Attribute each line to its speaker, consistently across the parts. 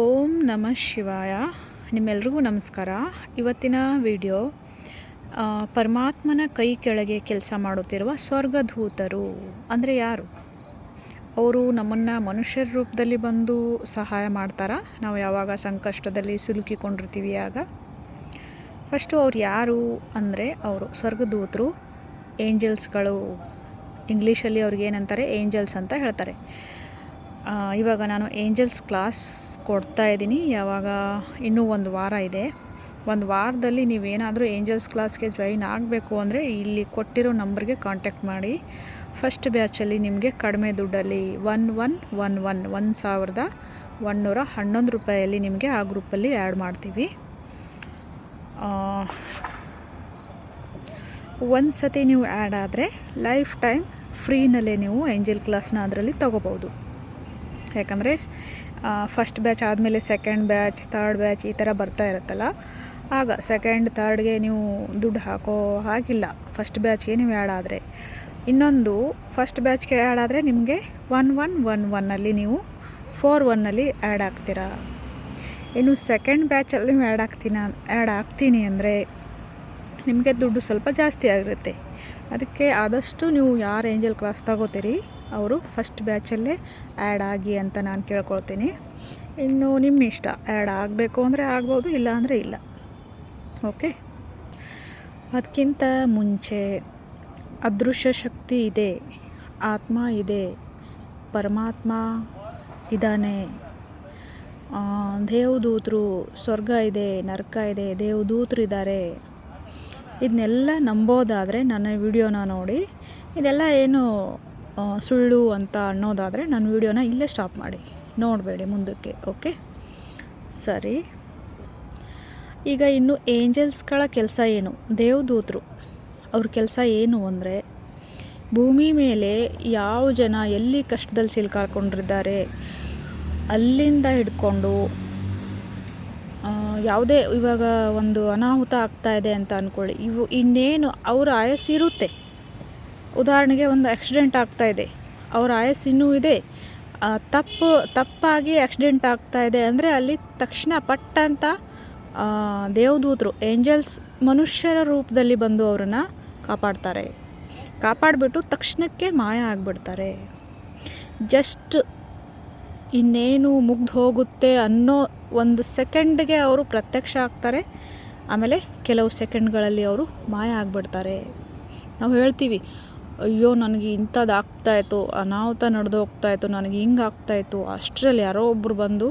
Speaker 1: ಓಂ ನಮಃ ಶಿವಾಯ. ನಿಮ್ಮೆಲ್ರಿಗೂ ನಮಸ್ಕಾರ. ಇವತ್ತಿನ ವಿಡಿಯೋ ಪರಮಾತ್ಮನ ಕೈ ಕೆಳಗೆ ಕೆಲಸ ಮಾಡುತ್ತಿರುವ ಸ್ವರ್ಗಧೂತರು. ಅಂದರೆ ಯಾರು? ಅವರು ನಮ್ಮನ್ನು ಮನುಷ್ಯರ ರೂಪದಲ್ಲಿ ಬಂದು ಸಹಾಯ ಮಾಡ್ತಾರಾ? ನಾವು ಯಾವಾಗ ಸಂಕಷ್ಟದಲ್ಲಿ ಸಿಲುಕಿಕೊಂಡಿರ್ತೀವಿ ಆಗ? ಫಸ್ಟು ಅವ್ರು ಯಾರು ಅಂದರೆ ಅವರು ಸ್ವರ್ಗದೂತರು ಏಂಜಲ್ಸ್ಗಳು. ಇಂಗ್ಲೀಷಲ್ಲಿ ಅವ್ರಿಗೆ ಏನಂತಾರೆ? ಏಂಜಲ್ಸ್ ಅಂತ ಹೇಳ್ತಾರೆ. ಇವಾಗ ನಾನು ಏಂಜಲ್ಸ್ ಕ್ಲಾಸ್ ಕೊಡ್ತಾ ಇದ್ದೀನಿ. ಯಾವಾಗ ಇನ್ನೂ ಒಂದು ವಾರ ಇದೆ. ಒಂದು ವಾರದಲ್ಲಿ ನೀವೇನಾದರೂ ಏಂಜಲ್ಸ್ ಕ್ಲಾಸ್ಗೆ ಜಾಯಿನ್ ಆಗಬೇಕು ಅಂದರೆ ಇಲ್ಲಿ ಕೊಟ್ಟಿರೋ ನಂಬರ್ಗೆ ಕಾಂಟ್ಯಾಕ್ಟ್ ಮಾಡಿ. ಫಸ್ಟ್ ಬ್ಯಾಚಲ್ಲಿ ನಿಮಗೆ ಕಡಿಮೆ ದುಡ್ಡಲ್ಲಿ ಒನ್ ಒನ್ ಒನ್ ಒನ್ ಒಂದು ಸಾವಿರದ ಒನ್ನೂರ ಹನ್ನೊಂದು ರೂಪಾಯಲ್ಲಿ ನಿಮಗೆ ಆ ಗ್ರೂಪಲ್ಲಿ ಆ್ಯಡ್ ಮಾಡ್ತೀವಿ. ಒಂದು ಸತಿ ನೀವು ಆ್ಯಡ್ ಆದರೆ ಲೈಫ್ ಟೈಮ್ ಫ್ರೀನಲ್ಲೇ ನೀವು ಏಂಜಲ್ ಕ್ಲಾಸ್ನ ಅದರಲ್ಲಿ ತೊಗೋಬೋದು. ಯಾಕಂದರೆ ಫಸ್ಟ್ ಬ್ಯಾಚ್ ಆದಮೇಲೆ ಸೆಕೆಂಡ್ ಬ್ಯಾಚ್ ಥರ್ಡ್ ಬ್ಯಾಚ್ ಈ ಥರ ಬರ್ತಾ ಇರುತ್ತಲ್ಲ? ಆಗ ಸೆಕೆಂಡ್ ಥರ್ಡ್ಗೆ ನೀವು ದುಡ್ಡು ಹಾಕೋ ಹಾಗಿಲ್ಲ. ಫಸ್ಟ್ ಬ್ಯಾಚ್ಗೆ ನೀವು ಆ್ಯಡ್ ಆದರೆ. ಇನ್ನೊಂದು ಫಸ್ಟ್ ಬ್ಯಾಚ್ಗೆ ಆ್ಯಡ್ ಆದರೆ ನಿಮಗೆ ಒನ್ ಒನ್ ಒನ್ ಒನ್ನಲ್ಲಿ ನೀವು ಫೋರ್ ಒನ್ನಲ್ಲಿ ಆ್ಯಡ್ ಆಗ್ತೀರಾ? ಇನ್ನು ಸೆಕೆಂಡ್ ಬ್ಯಾಚಲ್ಲಿ ನೀವು ಆ್ಯಡ್ ಆಗ್ತೀನ ಆ್ಯಡ್ ಆಗ್ತೀನಿ ಅಂದರೆ ನಿಮಗೆ ದುಡ್ಡು ಸ್ವಲ್ಪ ಜಾಸ್ತಿ ಆಗಿರುತ್ತೆ. ಅದಕ್ಕೆ ಆದಷ್ಟು ನೀವು ಯಾರು ಏಂಜಲ್ ಕ್ಲಾಸ್ ತಗೋತೀರಿ? ಅವರು ಫಸ್ಟ್ ಬ್ಯಾಚಲ್ಲೇ ಆ್ಯಡ್ ಆಗಿ ಅಂತ ನಾನು ಕೇಳ್ಕೊಳ್ತೀನಿ. ಇನ್ನು ನಿಮ್ಮ ಇಷ್ಟ ಆ್ಯಡ್ ಆಗಬೇಕು ಅಂದರೆ ಆಗ್ಬೋದು, ಇಲ್ಲ ಅಂದರೆ ಇಲ್ಲ. ಓಕೆ ಅದಕ್ಕಿಂತ ಮುಂಚೆ ಅದೃಶ್ಯ ಶಕ್ತಿ ಇದೆ, ಆತ್ಮ ಇದೆ, ಪರಮಾತ್ಮ ಇದ್ದಾನೆ. ದೇವದೂತರು ಸ್ವರ್ಗ ಇದೆ, ನರಕ ಇದೆ ದೇವದೂತರು ಇದ್ದಾರೆ ಇದನ್ನೆಲ್ಲ ನಂಬೋದಾದರೆ ನನ್ನ ವಿಡಿಯೋನ ನೋಡಿ. ಇದೆಲ್ಲ ಏನು ಸುಳ್ಳು ಅಂತ ಅನ್ನೋದಾದರೆ ನನ್ನ ವಿಡಿಯೋನ ಇಲ್ಲೇ ಸ್ಟಾಪ್ ಮಾಡಿ. ನೋಡಬೇಡಿ ಮುಂದಕ್ಕೆ ಓಕೆ ಸರಿ. ಈಗ ಇನ್ನು ಏಂಜಲ್ಸ್ಗಳ ಕೆಲಸ ಏನು? ದೇವದೂತರು, ಅವ್ರ ಕೆಲಸ ಏನು ಅಂದರೆ, ಭೂಮಿ ಮೇಲೆ ಯಾವ ಜನ ಎಲ್ಲಿ ಕಷ್ಟದಲ್ಲಿ ಸಿಲ್ಕಾಕೊಂಡಿದ್ದಾರೆ ಅಲ್ಲಿಂದ ಹಿಡ್ಕೊಂಡು ಯಾವುದೇ ಇವಾಗ ಒಂದು ಅನಾಹುತ ಆಗ್ತಾ ಇದೆ ಅಂತ ಅಂದ್ಕೊಳ್ಳಿ ಇವು ಇನ್ನೇನು ಅವರ ಆಯಸ್ಸು ಇರುತ್ತೆ ಉದಾಹರಣೆಗೆ ಒಂದು ಆಕ್ಸಿಡೆಂಟ್ ಆಗ್ತಾ ಇದೆ. ಅವ್ರ ಆಯಸ್ಸು ಇನ್ನೂ ಇದೆ. ತಪ್ಪು, ತಪ್ಪಾಗಿ ಆಕ್ಸಿಡೆಂಟ್ ಆಗ್ತಾ ಇದೆ ಅಂದರೆ ಅಲ್ಲಿ ತಕ್ಷಣ ಪಟ್ಟ ಅಂತ ದೇವದೂತರು ಏಂಜಲ್ಸ್ ಮನುಷ್ಯರ ರೂಪದಲ್ಲಿ ಬಂದು ಅವರನ್ನು ಕಾಪಾಡ್ತಾರೆ. ಕಾಪಾಡಿಬಿಟ್ಟು ತಕ್ಷಣಕ್ಕೆ ಮಾಯ ಆಗಿಬಿಡ್ತಾರೆ. ಜಸ್ಟ್ ಇನ್ನೇನು ಮುಗ್ದು ಹೋಗುತ್ತೆ ಅನ್ನೋ ಒಂದು ಸೆಕೆಂಡ್ಗೆ ಅವರು ಪ್ರತ್ಯಕ್ಷ ಆಗ್ತಾರೆ. ಆಮೇಲೆ ಕೆಲವು ಸೆಕೆಂಡ್ಗಳಲ್ಲಿ ಅವರು ಮಾಯ ಆಗಿಬಿಡ್ತಾರೆ. ನಾವು ಹೇಳ್ತೀವಿ ಅಯ್ಯೋ, ನನಗೆ ಇಂಥದ್ದು ಆಗ್ತಾಯಿತ್ತು ಅನಾಹುತ ನಡೆದು ಹೋಗ್ತಾಯಿತ್ತು ನನಗೆ ಹಿಂಗೆ ಆಗ್ತಾಯಿತ್ತು ಅಷ್ಟರಲ್ಲಿ ಯಾರೋ ಒಬ್ಬರು ಬಂದು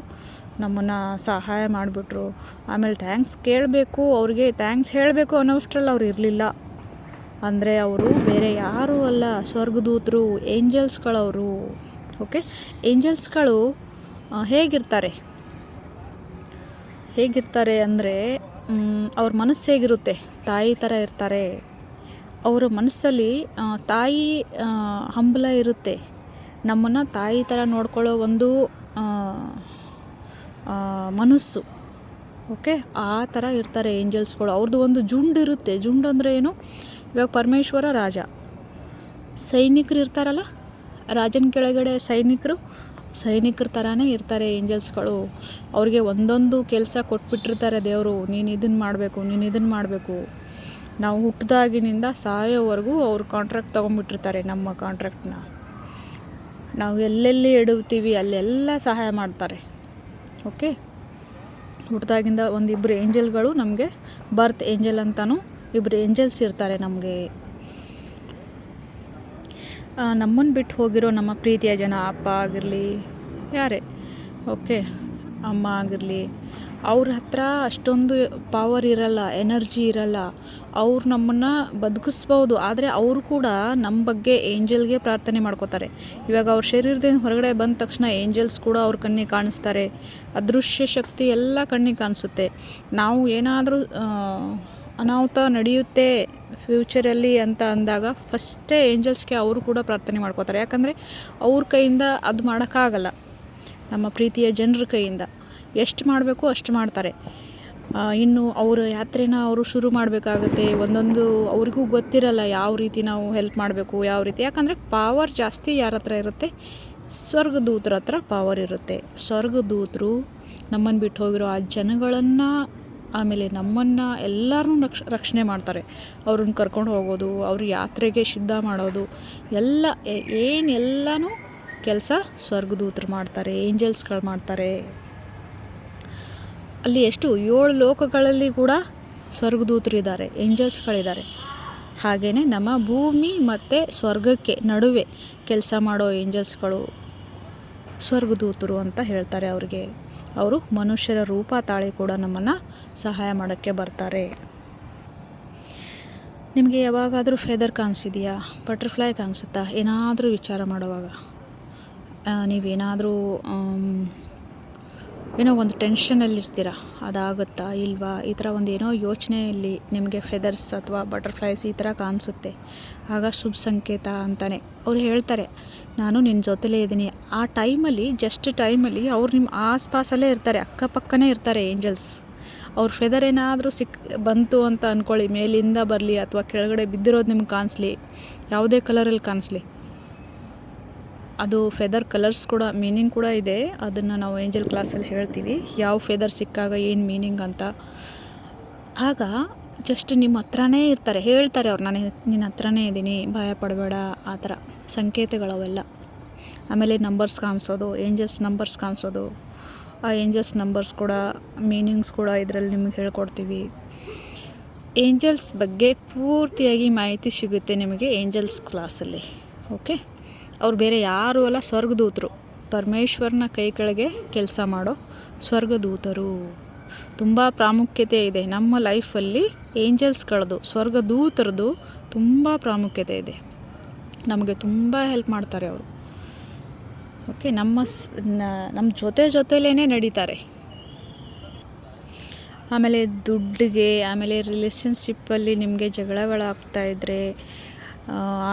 Speaker 1: ನಮ್ಮನ್ನು ಸಹಾಯ ಮಾಡಿಬಿಟ್ರು. ಆಮೇಲೆ ಥ್ಯಾಂಕ್ಸ್ ಕೇಳಬೇಕು, ಅವ್ರಿಗೆ ಥ್ಯಾಂಕ್ಸ್ ಹೇಳಬೇಕು ಅನ್ನೋಷ್ಟರಲ್ಲಿ ಅವ್ರು ಇರಲಿಲ್ಲ. ಅಂದರೆ ಅವರು ಬೇರೆ ಯಾರೂ ಅಲ್ಲ, ಸ್ವರ್ಗದೂತರು ಏಂಜಲ್ಸ್ಗಳವರು ಓಕೆ ಏಂಜಲ್ಸ್ಗಳು ಹೇಗಿರ್ತಾರೆ? ಹೇಗಿರ್ತಾರೆ ಅಂದರೆ ಅವ್ರ ಮನಸ್ಸು ಹೇಗಿರುತ್ತೆ? ತಾಯಿ ಥರ ಇರ್ತಾರೆ. ಅವರ ಮನಸ್ಸಲ್ಲಿ ತಾಯಿ ಹಂಬಲ ಇರುತ್ತೆ. ನಮ್ಮನ್ನು ತಾಯಿ ಥರ ನೋಡ್ಕೊಳ್ಳೋ ಒಂದು ಮನಸ್ಸು. ಓಕೆ? ಆ ಥರ ಇರ್ತಾರೆ ಏಂಜಲ್ಸ್ಗಳು. ಅವ್ರದ್ದು ಒಂದು ಜುಂಡು ಇರುತ್ತೆ. ಜುಂಡು ಅಂದರೆ ಏನು? ಇವಾಗ ಪರಮೇಶ್ವರ ರಾಜ. ಸೈನಿಕರು ಇರ್ತಾರಲ್ಲ? ರಾಜನ ಕೆಳಗಡೆ ಸೈನಿಕರು, ಸೈನಿಕರ ಥರನೇ ಇರ್ತಾರೆ ಏಂಜಲ್ಸ್ಗಳು. ಅವ್ರಿಗೆ ಒಂದೊಂದು ಕೆಲಸ ಕೊಟ್ಬಿಟ್ಟಿರ್ತಾರೆ ದೇವರು. ನೀನು ಇದನ್ನು ಮಾಡಬೇಕು, ನೀನು ಇದನ್ನು ಮಾಡಬೇಕು. ನಾವು ಹುಟ್ಟಿದಾಗಿನಿಂದ ಸಾಯೋವರೆಗೂ ಅವ್ರು ಕಾಂಟ್ರಾಕ್ಟ್ ತೊಗೊಂಡ್ಬಿಟ್ಟಿರ್ತಾರೆ ನಮ್ಮ ಕಾಂಟ್ರಾಕ್ಟ್ನ ನಾವು ಎಲ್ಲೆಲ್ಲಿ ಎಡುತ್ತೀವಿ ಅಲ್ಲೆಲ್ಲ ಸಹಾಯ ಮಾಡ್ತಾರೆ. ಓಕೆ ಹುಟ್ಟಿದಾಗಿಂದ ಒಂದಿಬ್ಬರು ಏಂಜಲ್ಗಳು ನಮಗೆ ಬರ್ತ್ ಏಂಜಲ್ ಅಂತಲೂ ಇಬ್ಬರು ಏಂಜಲ್ಸ್ ಇರ್ತಾರೆ ನಮಗೆ. ನಮ್ಮನ್ನು ಬಿಟ್ಟು ಹೋಗಿರೋ ನಮ್ಮ ಪ್ರೀತಿಯ ಜನ ಅಪ್ಪ ಆಗಿರಲಿ, ಯಾರೇ ಓಕೆ ಅಮ್ಮ ಆಗಿರಲಿ, ಅವ್ರ ಹತ್ರ ಅಷ್ಟೊಂದು ಪವರ್ ಇರಲ್ಲ ಎನರ್ಜಿ ಇರಲ್ಲ. ಅವ್ರು ನಮ್ಮನ್ನು ಬದುಕಿಸ್ಬೋದು. ಆದರೆ ಅವರು ಕೂಡ ನಮ್ಮ ಬಗ್ಗೆ ಏಂಜಲ್ಗೆ ಪ್ರಾರ್ಥನೆ ಮಾಡ್ಕೋತಾರೆ. ಇವಾಗ ಅವ್ರ ಶರೀರದಿಂದ ಹೊರಗಡೆ ಬಂದ ತಕ್ಷಣ ಏಂಜಲ್ಸ್ ಕೂಡ ಅವ್ರ ಕಣ್ಣಿಗೆ ಕಾಣಿಸ್ತಾರೆ. ಅದೃಶ್ಯ ಶಕ್ತಿ ಎಲ್ಲ ಕಣ್ಣಿಗೆ ಕಾಣಿಸುತ್ತೆ. ನಾವು ಏನಾದರೂ ಅನಾಹುತ ನಡೆಯುತ್ತೆ ಫ್ಯೂಚರಲ್ಲಿ ಅಂತ ಅಂದಾಗ ಫಸ್ಟೇ ಏಂಜಲ್ಸ್ಗೆ ಅವರು ಕೂಡ ಪ್ರಾರ್ಥನೆ ಮಾಡ್ಕೋತಾರೆ. ಯಾಕಂದರೆ ಅವ್ರ ಕೈಯಿಂದ ಅದು ಮಾಡೋಕ್ಕಾಗಲ್ಲ. ನಮ್ಮ ಪ್ರೀತಿಯ ಜನರ ಕೈಯಿಂದ. ಎಷ್ಟು ಮಾಡಬೇಕು ಅಷ್ಟು ಮಾಡ್ತಾರೆ. ಇನ್ನು ಅವರ ಯಾತ್ರೆನ ಅವರು ಶುರು ಮಾಡಬೇಕಾಗತ್ತೆ. ಒಂದೊಂದು ಅವ್ರಿಗೂ ಗೊತ್ತಿರಲ್ಲ ಯಾವ ರೀತಿ ನಾವು ಹೆಲ್ಪ್ ಮಾಡಬೇಕು, ಯಾವ ರೀತಿ. ಯಾಕಂದರೆ ಪಾವರ್ ಜಾಸ್ತಿ ಯಾರ ಹತ್ರ ಇರುತ್ತೆ? ಸ್ವರ್ಗದೂತ್ರ ಹತ್ರ ಪಾವರ್ ಇರುತ್ತೆ. ಸ್ವರ್ಗದೂತರು ನಮ್ಮನ್ನು ಬಿಟ್ಟು ಹೋಗಿರೋ ಆ ಜನಗಳನ್ನು, ಆಮೇಲೆ ನಮ್ಮನ್ನು ಎಲ್ಲರೂ ರಕ್ಷ, ರಕ್ಷಣೆ ಮಾಡ್ತಾರೆ. ಅವ್ರನ್ನ ಕರ್ಕೊಂಡು ಹೋಗೋದು, ಅವ್ರ ಯಾತ್ರೆಗೆ ಸಿದ್ಧ ಮಾಡೋದು. ಎಲ್ಲ ಏನೆಲ್ಲನೂ ಕೆಲಸ ಸ್ವರ್ಗದೂತರು ಮಾಡ್ತಾರೆ ಏಂಜಲ್ಸ್ಗಳು ಮಾಡ್ತಾರೆ. ಅಲ್ಲಿ ಎಷ್ಟು ಏಳು ಲೋಕಗಳಲ್ಲಿ ಕೂಡ ಸ್ವರ್ಗದೂತರಿದ್ದಾರೆ, ಏಂಜಲ್ಸ್ಗಳಿದ್ದಾರೆ. ಹಾಗೆಯೇ ನಮ್ಮ ಭೂಮಿ ಮತ್ತು ಸ್ವರ್ಗಕ್ಕೆ ನಡುವೆ ಕೆಲಸ ಮಾಡೋ ಏಂಜಲ್ಸ್ಗಳು ಸ್ವರ್ಗದೂತರು ಅಂತ ಹೇಳ್ತಾರೆ ಅವ್ರಿಗೆ. ಅವರು ಮನುಷ್ಯರ ರೂಪ ತಾಳಿ ಕೂಡ ನಮ್ಮನ್ನು ಸಹಾಯ ಮಾಡೋಕ್ಕೆ ಬರ್ತಾರೆ. ನಿಮಗೆ ಯಾವಾಗಾದರೂ ಫೆದರ್ ಕಾಣಿಸಿದೆಯಾ? ಬಟರ್ಫ್ಲೈ ಕಾಣಿಸುತ್ತಾ? ಏನಾದರೂ ವಿಚಾರ ಮಾಡುವಾಗ? ನೀವೇನಾದರೂ ಏನೋ ಒಂದು ಟೆನ್ಷನಲ್ಲಿರ್ತೀರ ಅದಾಗುತ್ತಾ ಇಲ್ವಾ? ಈ ಥರ ಒಂದು ಏನೋ ಯೋಚನೆಯಲ್ಲಿ ನಿಮಗೆ ಫೆದರ್ಸ್ ಅಥವಾ ಬಟರ್ಫ್ಲೈಸ್ ಈ ಥರ ಕಾಣಿಸುತ್ತೆ. ಆಗ ಶುಭ ಸಂಕೇತ ಅಂತಾನೆ. ಅವ್ರು ಹೇಳ್ತಾರೆ, ನಾನು ನಿನ್ನ ಜೊತೆಲೇ ಇದ್ದೀನಿ. ಆ ಟೈಮಲ್ಲಿ ಜಸ್ಟ್ ಟೈಮಲ್ಲಿ ಅವ್ರು ನಿಮ್ಮ ಆಸ್ಪಾಸಲ್ಲೇ ಇರ್ತಾರೆ, ಅಕ್ಕಪಕ್ಕನೇ ಇರ್ತಾರೆ ಏಂಜಲ್ಸ್ ಅವ್ರ ಫೆದರ್ ಏನಾದರೂ ಸಿಕ್, ಬಂತು ಅಂತ ಅಂದ್ಕೊಳ್ಳಿ ಮೇಲಿಂದ ಬರಲಿ ಅಥವಾ ಕೆಳಗಡೆ ಬಿದ್ದಿರೋದು ನಿಮ್ಗೆ ಕಾಣಿಸ್ಲಿ, ಯಾವುದೇ ಕಲರಲ್ಲಿ ಕಾಣಿಸ್ಲಿ. ಅದು ಫೆದರ್ ಕಲರ್ಸ್ ಕೂಡ ಮೀನಿಂಗ್ ಕೂಡ ಇದೆ. ಅದನ್ನು ನಾವು ಏಂಜಲ್ ಕ್ಲಾಸಲ್ಲಿ ಹೇಳ್ತೀವಿ. ಯಾವ ಫೆದರ್ ಸಿಕ್ಕಾಗ ಏನು ಮೀನಿಂಗ್ ಅಂತ. ಆಗ ಜಸ್ಟ್ ನಿಮ್ಮ ಹತ್ರನೇ ಇರ್ತಾರೆ. ಹೇಳ್ತಾರೆ ಅವ್ರು, ನಾನು ನಿನ್ನ ಹತ್ರನೇ ಇದ್ದೀನಿ ಭಯ ಪಡಬೇಡ. ಆ ಥರ ಸಂಕೇತಗಳವೆಲ್ಲ ಆಮೇಲೆ ನಂಬರ್ಸ್ ಕಾಣಿಸೋದು ಏಂಜಲ್ಸ್ ನಂಬರ್ಸ್ ಕಾಣಿಸೋದು. ಆ ಏಂಜಲ್ಸ್ ನಂಬರ್ಸ್ ಕೂಡ ಮೀನಿಂಗ್ಸ್ ಕೂಡ ಇದರಲ್ಲಿ ನಿಮಗೆ ಹೇಳ್ಕೊಡ್ತೀವಿ. ಏಂಜಲ್ಸ್ ಬಗ್ಗೆ ಪೂರ್ತಿಯಾಗಿ ಮಾಹಿತಿ ಸಿಗುತ್ತೆ ನಿಮಗೆ ಏಂಜಲ್ಸ್ ಕ್ಲಾಸಲ್ಲಿ ಓಕೆ ಅವ್ರು ಬೇರೆ ಯಾರೂ ಅಲ್ಲ, ಸ್ವರ್ಗದೂತರು. ಪರಮೇಶ್ವರನ ಕೈ ಕೆಳಗೆ ಕೆಲಸ ಮಾಡೋ ಸ್ವರ್ಗದೂತರು. ತುಂಬ ಪ್ರಾಮುಖ್ಯತೆ ಇದೆ ನಮ್ಮ ಲೈಫಲ್ಲಿ ಏಂಜಲ್ಸ್ಗಳದ್ದು ಸ್ವರ್ಗದೂತರದು ತುಂಬ ಪ್ರಾಮುಖ್ಯತೆ ಇದೆ. ನಮಗೆ ತುಂಬ ಹೆಲ್ಪ್ ಮಾಡ್ತಾರೆ ಅವರು. ಓಕೆ, ನಮ್ಮ ನಮ್ಮ ಜೊತೆ ಜೊತೆಲೇ ನಡೀತಾರೆ. ಆಮೇಲೆ ದುಡ್ಡಿಗೆ, ಆಮೇಲೆ ರಿಲೇಷನ್ಶಿಪ್ಪಲ್ಲಿ ನಿಮಗೆ ಜಗಳಗಳಾಗ್ತಾಯಿದ್ರೆ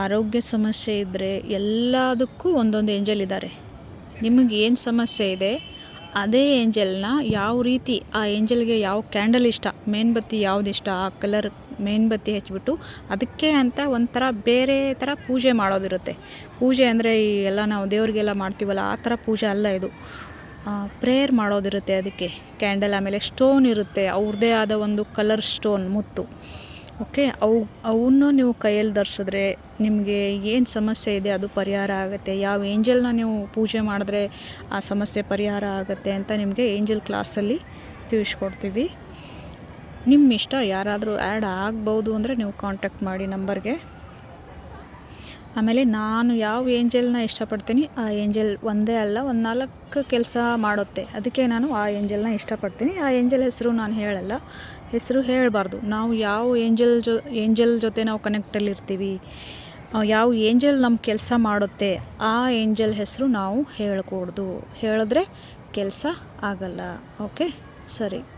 Speaker 1: ಆರೋಗ್ಯ ಸಮಸ್ಯೆ ಇದ್ದರೆ ಎಲ್ಲದಕ್ಕೂ ಒಂದೊಂದು ಏಂಜಲ್ ಇದ್ದಾರೆ ನಿಮಗೆ ಏನು ಸಮಸ್ಯೆ ಇದೆ, ಅದೇ ಏಂಜಲ್ನ ಯಾವ ರೀತಿ ಆ ಏಂಜಲ್ಗೆ ಯಾವ ಕ್ಯಾಂಡಲ್ ಇಷ್ಟ, ಮೇನ್ಬತ್ತಿ ಯಾವ್ದು ಇಷ್ಟ, ಆ ಕಲರ್ ಮೇನ್ಬತ್ತಿ ಹಚ್ಬಿಟ್ಟು ಅದಕ್ಕೆ ಅಂತ ಒಂಥರ ಬೇರೆ ಥರ ಪೂಜೆ ಮಾಡೋದಿರುತ್ತೆ. ಪೂಜೆ ಅಂದರೆ ಈ ಎಲ್ಲ ನಾವು ದೇವರಿಗೆಲ್ಲ ಮಾಡ್ತೀವಲ್ಲ, ಆ ಥರ ಪೂಜೆ ಅಲ್ಲ ಇದು. ಪ್ರೇಯರ್ ಮಾಡೋದಿರುತ್ತೆ ಅದಕ್ಕೆ. ಕ್ಯಾಂಡಲ್ ಆಮೇಲೆ ಸ್ಟೋನ್ ಇರುತ್ತೆ ಅವ್ರದ್ದೇ ಆದ ಒಂದು ಕಲರ್ ಸ್ಟೋನ್ ಮುತ್ತು. ಓಕೆ, ಅವು, ಅವನ್ನು ನೀವು ಕೈಯಲ್ಲಿ ಧರಿಸಿದ್ರೆ ನಿಮಗೆ ಏನು ಸಮಸ್ಯೆ ಇದೆ ಅದು ಪರಿಹಾರ ಆಗುತ್ತೆ. ಯಾವ ಏಂಜಲ್ನ ನೀವು ಪೂಜೆ ಮಾಡಿದ್ರೆ ಆ ಸಮಸ್ಯೆ ಪರಿಹಾರ ಆಗುತ್ತೆ ಅಂತ ನಿಮಗೆ ಏಂಜಲ್ ಕ್ಲಾಸಲ್ಲಿ ತಿಳಿಸ್ಕೊಡ್ತೀವಿ. ನಿಮ್ಮ ಇಷ್ಟ ಯಾರಾದರೂ ಆ್ಯಡ್ ಆಗ್ಬೋದು ಅಂದರೆ ನೀವು ಕಾಂಟ್ಯಾಕ್ಟ್ ಮಾಡಿ ನಂಬರ್ಗೆ. ಆಮೇಲೆ ನಾನು ಯಾವ ಏಂಜಲ್ನ ಇಷ್ಟಪಡ್ತೀನಿ, ಆ ಏಂಜಲ್ ಒಂದೇ ಅಲ್ಲ, ಒಂದು ನಾಲ್ಕು ಕೆಲಸ ಮಾಡುತ್ತೆ. ಅದಕ್ಕೆ ನಾನು ಆ ಏಂಜಲ್ನ ಇಷ್ಟಪಡ್ತೀನಿ. ಆ ಏಂಜಲ್ ಹೆಸರು ನಾನು ಹೇಳಲ್ಲ. ಹೆಸರು ಹೇಳಬಾರ್ದು. ನಾವು ಯಾವ ಏಂಜಲ್ ಜೊ, ಏಂಜಲ್ ಜೊತೆ ನಾವು ಕನೆಕ್ಟಲ್ಲಿ ಇರ್ತೀವಿ ಯಾವ ಏಂಜಲ್ ನಮ್ಮ ಕೆಲಸ ಮಾಡುತ್ತೆ, ಆ ಏಂಜಲ್ ಹೆಸರು ನಾವು ಹೇಳ್ಕೂಡ್ದು. ಹೇಳಿದ್ರೆ ಕೆಲಸ ಆಗಲ್ಲ. ಓಕೆ? ಸರಿ.